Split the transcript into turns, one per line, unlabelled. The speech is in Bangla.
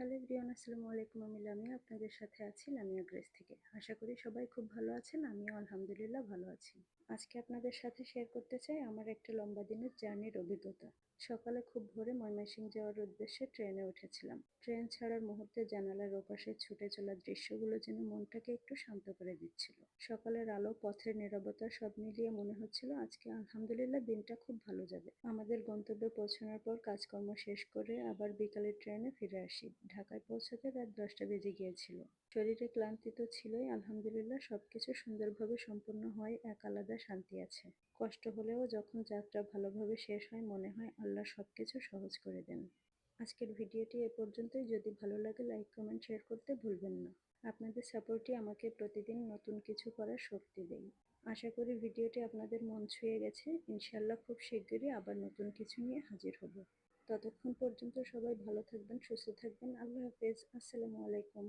হ্যালো এভরিওয়ান, আসসালামু আলাইকুম। আমি লামিয়া, আপনাদের সাথে আছি লামিয়া গ্রেস থেকে। আশা করি সবাই খুব ভালো আছেন, আমিও আলহামদুলিল্লাহ ভালো আছি। আজকে আপনাদের সাথে শেয়ার করতে চাই আমার একটা লম্বা দিনের জার্নির অভিজ্ঞতা। সকালে খুব ভোরে ময়মনসিংহ যাওয়ার উদ্দেশ্যে ট্রেনে উঠেছিলাম। ট্রেন ছাড়ার মুহূর্তে জানালার ওপাশে ছুটে চলা দৃশ্যগুলো যেন মনটাকে একটু শান্ত করে দিচ্ছিল। সকালের আলো, পথের নিরবতা সব মিলিয়ে মনে হচ্ছিল আজকে আলহামদুলিল্লাহ দিনটা খুব ভালো যাবে। আমাদের গন্তব্যে পৌঁছানোর পর কাজকর্ম শেষ করে আবার বিকালের ট্রেনে ফিরে আসি। ঢাকায় পৌঁছাতে রাত দশটা বেজে গিয়েছিল। শরীরে ক্লান্তি তো ছিলই, আলহামদুলিল্লাহ সবকিছু সুন্দরভাবে সম্পূর্ণ হয়, এক আলাদা শান্তি আছে। কষ্ট হলেও যখন যাত্রা ভালোভাবে শেষ হয়, মনে হয় আল্লাহ সবকিছু সহজ করে দেন। আজকের ভিডিওটি এ পর্যন্তই। যদি ভালো লাগে, লাইক, কমেন্ট, শেয়ার করতে ভুলবেন না। আপনাদের সাপোর্টই আমাকে প্রতিদিন নতুন কিছু করার শক্তি দেয়। আশা করি ভিডিওটি আপনাদের মন ছুঁয়ে গেছে। ইনশাল্লাহ খুব শিগগিরই আবার নতুন কিছু নিয়ে হাজির হব। ততক্ষণ পর্যন্ত সবাই ভালো থাকবেন সুস্থ থাকবেন। আল্লাহ হাফেজ। আসসালামু আলাইকুম।